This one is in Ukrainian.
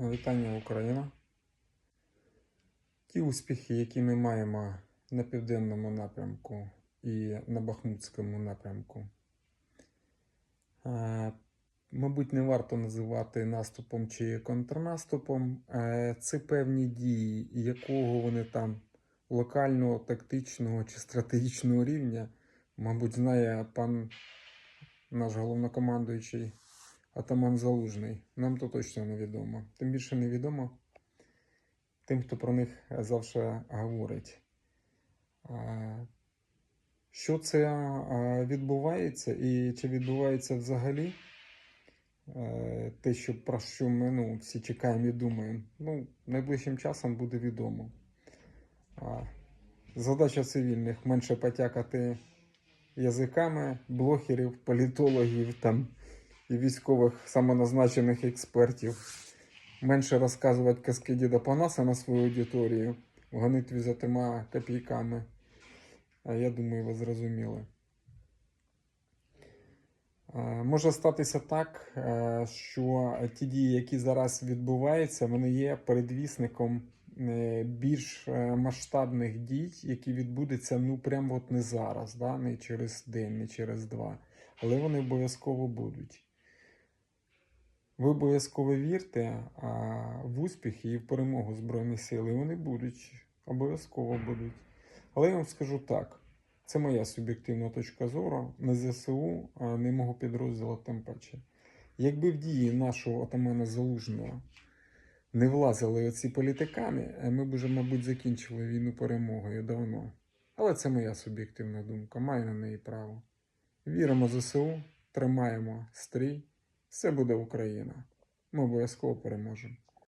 Вітання Україна. Ті успіхи, які ми маємо на південному напрямку і на Бахмутському напрямку, е, мабуть, не варто називати наступом чи контрнаступом. Е, Це певні дії, якого вони там локального, тактичного чи стратегічного рівня, мабуть, знає пан наш головнокомандуючий Атаман Залужний. Нам то точно невідомо. Тим більше невідомо тим, хто про них завжди говорить. Що це відбувається і чи відбувається взагалі? Е, Те, що про що ми ну, всі чекаємо і думаємо, ну, найближчим часом буде відомо. Задача цивільних менше потякати язиками блогерів, політологів там і військових самоназначених експертів. Менше розказувати казки Діда Панаса на свою аудиторію в гонитві за трьома копійками. А я думаю, ви зрозуміли. Може статися так, е, що ті дії, які зараз відбуваються, вони є передвісником е, більш е, масштабних дій, які відбудуться ну прямо от не зараз, да? не через день, не через два. Але вони обов'язково будуть. Ви обов'язково вірте а, в успіх і в перемогу Збройних сил. І вони будуть, обов'язково будуть. Але я вам скажу так: це моя суб'єктивна точка зору. На ЗСУ а, не мого підрозділу тим паче. Якби в дії нашого отамана Залужного не влазили оці політикани, е, ми б уже, мабуть, закінчили війну перемогою давно. Але це моя суб'єктивна думка, маю на неї право. Віримо в ЗСУ, тримаємо стрій. Все буде Україна. Ми обов'язково переможемо.